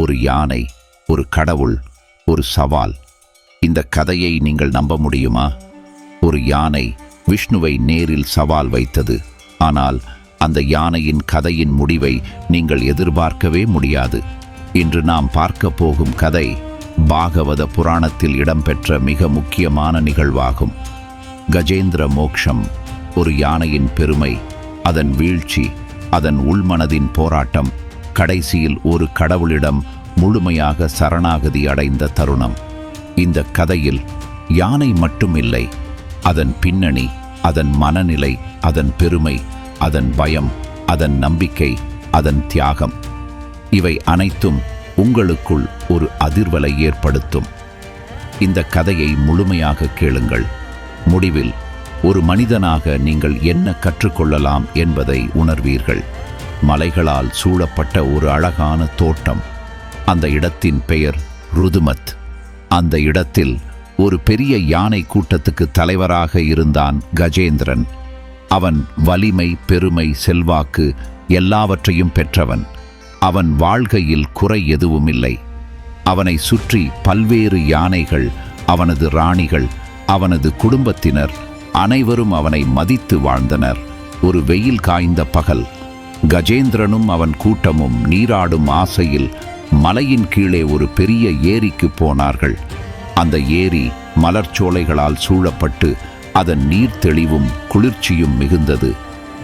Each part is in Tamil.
ஒரு யானை ஒரு கடவுள் ஒரு சவால். இந்த கதையை நீங்கள் நம்ப முடியுமா? ஒரு யானை விஷ்ணுவை நேரில் சவால் வைத்தது. ஆனால் அந்த யானையின் கதையின் முடிவை நீங்கள் எதிர்பார்க்கவே முடியாது. இன்று நாம் பார்க்க போகும் கதை பாகவத புராணத்தில் இடம்பெற்ற மிக முக்கியமான நிகழ்வாகும். கஜேந்திர மோக்ஷம் ஒரு யானையின் பெருமை அதன் வீழ்ச்சி அதன் உள்மனதின் போராட்டம் கடைசியில் ஒரு கடவுளிடம் முழுமையாக சரணாகதி அடைந்த தருணம். இந்த கதையில் யானை மட்டுமில்லை அதன் பின்னணி அதன் மனநிலை அதன் பெருமை அதன் பயம் அதன் நம்பிக்கை அதன் தியாகம். இவை அனைத்தும் உங்களுக்குள் ஒரு அதிர்வலை ஏற்படுத்தும். இந்த கதையை முழுமையாக கேளுங்கள். முடிவில் ஒரு மனிதனாக நீங்கள் என்ன கற்றுக்கொள்ளலாம் என்பதை உணர்வீர்கள். மலைகளால் சூழப்பட்ட ஒரு அழகான தோட்டம். அந்த இடத்தின் பெயர் ருதுமத். அந்த இடத்தில் ஒரு பெரிய யானை கூட்டத்துக்கு தலைவராக இருந்தான் கஜேந்திரன். அவன் வலிமை பெருமை செல்வாக்கு எல்லாவற்றையும் பெற்றவன். அவன் வாழ்கையில் குறை எதுவும் இல்லை அவனை சுற்றி பல்வேறு யானைகள் அவனது ராணிகள் அவனது குடும்பத்தினர் அனைவரும் அவனை மதித்து வாழ்ந்தனர். ஒரு வெயில் காய்ந்த பகல் கஜேந்திரனும் அவன் கூட்டமும் நீராடும் ஆசையில் மலையின் கீழே ஒரு பெரிய ஏரிக்கு போனார்கள். அந்த ஏரி மலர்ச்சோலைகளால் சூழப்பட்டு அதன் நீர் தெளிவும் குளிர்ச்சியும் மிகுந்தது.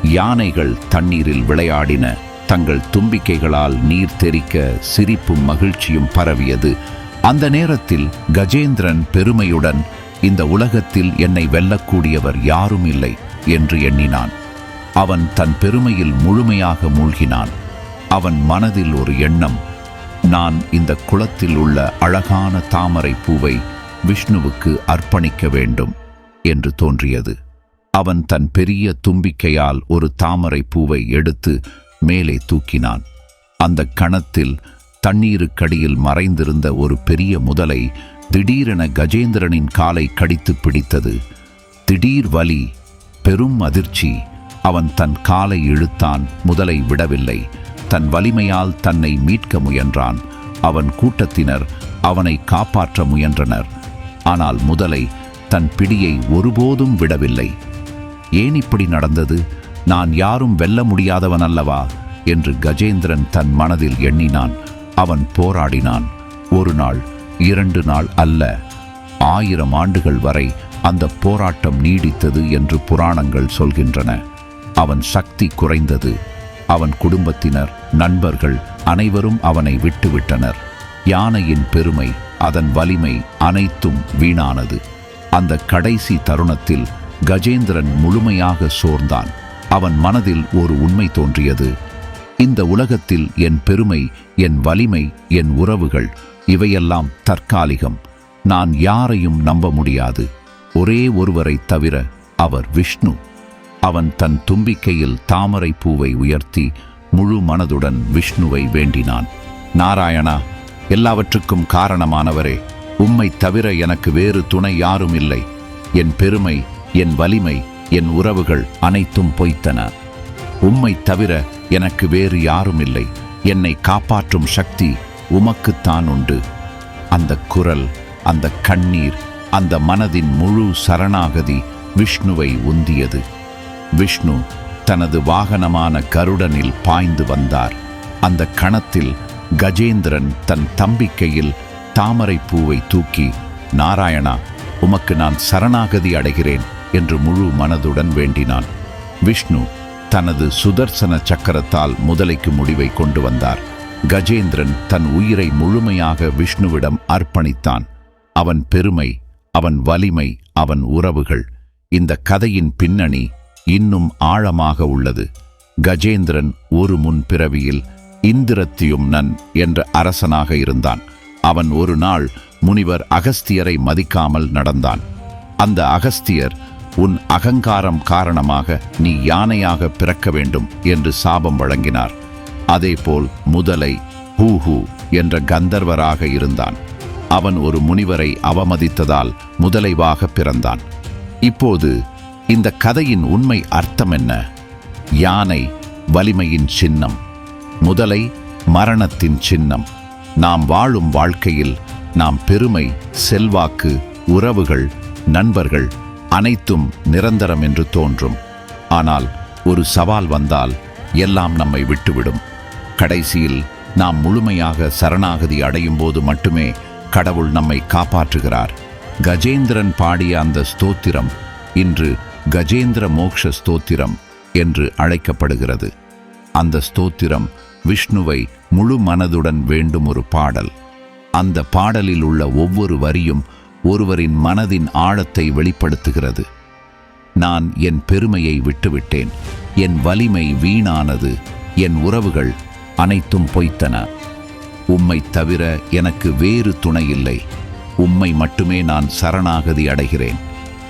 யானைகள் தண்ணீரில் விளையாடின. தங்கள் தும்பிக்கைகளால் நீர் தெறிக்க சிரிப்பும் மகிழ்ச்சியும் பரவியது. அந்த நேரத்தில் கஜேந்திரன் பெருமையுடன் இந்த உலகத்தில் என்னை வெல்லக்கூடியவர் யாரும் இல்லை என்று எண்ணினான். அவன் தன் பெருமையில் முழுமையாக மூழ்கினான். அவன் மனதில் ஒரு எண்ணம் நான் இந்த குளத்தில் உள்ள அழகான தாமரை பூவை விஷ்ணுவுக்கு அர்ப்பணிக்க வேண்டும் என்று தோன்றியது. அவன் தன் பெரிய தும்பிக்கையால் ஒரு தாமரை பூவை எடுத்து மேலே தூக்கினான். அந்த கணத்தில் தண்ணீருக்கடியில் மறைந்திருந்த ஒரு பெரிய முதலை திடீரென கஜேந்திரனின் காலை கடித்து பிடித்தது. திடீர் வலி பெரும் அதிர்ச்சி. அவன் தன் காலை இழுத்தான் முதலை விடவில்லை. தன் வலிமையால் தன்னை மீட்க முயன்றான். அவன் கூட்டத்தினர் அவனை காப்பாற்ற முயன்றனர். ஆனால் முதலை தன் பிடியை ஒருபோதும் விடவில்லை. ஏன் இப்படி நடந்தது? நான் யாரும் வெல்ல முடியாதவன் அல்லவா? என்று கஜேந்திரன் தன் மனதில் எண்ணினான். அவன் போராடினான். ஒரு நாள் இரண்டு நாள் அல்ல ஆயிரம் ஆண்டுகள் வரை அந்த போராட்டம் நீடித்தது என்று புராணங்கள் சொல்கின்றன. அவன் சக்தி குறைந்தது. அவன் குடும்பத்தினர் நண்பர்கள் அனைவரும் அவனை விட்டுவிட்டனர். யானையின் பெருமை அதன் வலிமை அனைத்தும் வீணானது. அந்த கடைசி தருணத்தில் கஜேந்திரன் முழுமையாக சோர்ந்தான். அவன் மனதில் ஒரு உண்மை தோன்றியது. இந்த உலகத்தில் என் பெருமை என் வலிமை என் உறவுகள் இவையெல்லாம் தற்காலிகம். நான் யாரையும் நம்ப முடியாது. ஒரே ஒருவரைத் தவிர அவர் விஷ்ணு. அவன் தன் தும்பிக்கையில் தாமரை பூவை உயர்த்தி முழு மனதுடன் விஷ்ணுவை வேண்டினான். நாராயணா எல்லாவற்றுக்கும் காரணமானவரே உம்மை தவிர எனக்கு வேறு துணை யாரும் இல்லை. என் பெருமை என் வலிமை என் உறவுகள் அனைத்தும் பொய்த்தன. உம்மை தவிர எனக்கு வேறு யாரும் இல்லை. என்னை காப்பாற்றும் சக்தி உமக்குத்தான் உண்டு. அந்த குரல் அந்த கண்ணீர் அந்த மனதின் முழு சரணாகதி விஷ்ணுவை உந்தியது. விஷ்ணு தனது வாகனமான கருடனில் பாய்ந்து வந்தார். அந்த கணத்தில் கஜேந்திரன் தன் தம்பிக்கையில் தாமரை பூவை தூக்கி நாராயணா உமக்கு நான் சரணாகதி அடைகிறேன் என்று முழு மனதுடன் வேண்டினான். விஷ்ணு தனது சுதர்சன சக்கரத்தால் முதலைக்கு முடிவை கொண்டு வந்தார். கஜேந்திரன் தன் உயிரை முழுமையாக விஷ்ணுவிடம் அர்ப்பணித்தான். அவன் பெருமை அவன் வலிமை அவன் உறவுகள் இந்த கதையின் பின்னணி இன்னும் ஆழமாக உள்ளது. கஜேந்திரன் ஒரு முன் பிறவியில் இந்திரத்தியும் நன் என்ற அரசனாக இருந்தான். அவன் ஒரு நாள் முனிவர் அகஸ்தியரை மதிக்காமல் நடந்தான். அந்த அகஸ்தியர் உன் அகங்காரம் காரணமாக நீ யானையாக பிறக்க வேண்டும் என்று சாபம் வழங்கினார். அதேபோல் முதலை ஹூ ஹூ என்ற கந்தர்வராக இருந்தான். அவன் ஒரு முனிவரை அவமதித்ததால் முதலைவாக பிறந்தான். இப்போது இந்த கதையின் உண்மை அர்த்தம் என்ன? யானை வலிமையின் சின்னம் முதலை மரணத்தின் சின்னம். நாம் வாழும் வாழ்க்கையில் நாம் பெருமை செல்வாக்கு உறவுகள் நண்பர்கள் அனைத்தும் நிரந்தரம் என்று தோன்றும். ஆனால் ஒரு சவால் வந்தால் எல்லாம் நம்மை விட்டுவிடும். கடைசியில் நாம் முழுமையாக சரணாகதி அடையும் போது மட்டுமே கடவுள் நம்மை காப்பாற்றுகிறார். கஜேந்திரன் பாடிய அந்த ஸ்தோத்திரம் இன்று கஜேந்திர மோக்ஷ ஸ்தோத்திரம் என்று அழைக்கப்படுகிறது. அந்த ஸ்தோத்திரம் விஷ்ணுவை முழு மனதுடன் வேண்டும் ஒரு பாடல். அந்த பாடலில் உள்ள ஒவ்வொரு வரியும் ஒருவரின் மனதின் ஆழத்தை வெளிப்படுத்துகிறது. நான் என் பெருமையை விட்டுவிட்டேன். என் வலிமை வீணானது. என் உறவுகள் அனைத்தும் பொய்த்தன. உம்மை தவிர எனக்கு வேறு துணை இல்லை. உம்மை மட்டுமே நான் சரணாகதி அடைகிறேன்.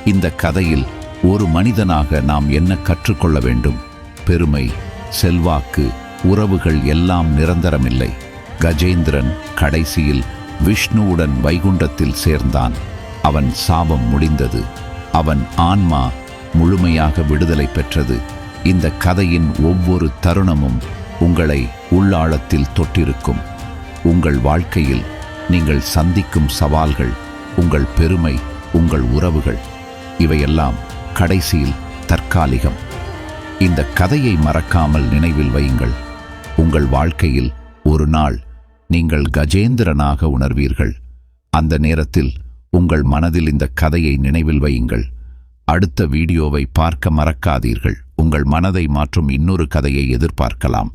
இந்த கதையில் ஒரு மனிதனாக நாம் என்ன கற்றுக்கொள்ள வேண்டும்? பெருமை செல்வாக்கு உறவுகள் எல்லாம் நிரந்தரமில்லை. கஜேந்திரன் கடைசியில் விஷ்ணுவுடன் வைகுண்டத்தில் சேர்ந்தான். அவன் சாபம் முடிந்தது. அவன் ஆன்மா முழுமையாக விடுதலை பெற்றது. இந்த கதையின் ஒவ்வொரு தருணமும் உங்களை உள்ளாழத்தில் தொட்டிருக்கும். உங்கள் வாழ்க்கையில் நீங்கள் சந்திக்கும் சவால்கள் உங்கள் பெருமை உங்கள் உறவுகள் இவையெல்லாம் கடைசியில் தற்காலிகம். இந்த கதையை மறக்காமல் நினைவில் வையுங்கள். உங்கள் வாழ்க்கையில் ஒரு நாள் நீங்கள் கஜேந்திரனாக உணர்வீர்கள். அந்த நேரத்தில் உங்கள் மனதில் இந்த கதையை நினைவில் வையுங்கள். அடுத்த வீடியோவை பார்க்க மறக்காதீர்கள். உங்கள் மனதை மாற்றும் இன்னொரு கதையை எதிர்பார்க்கலாம்.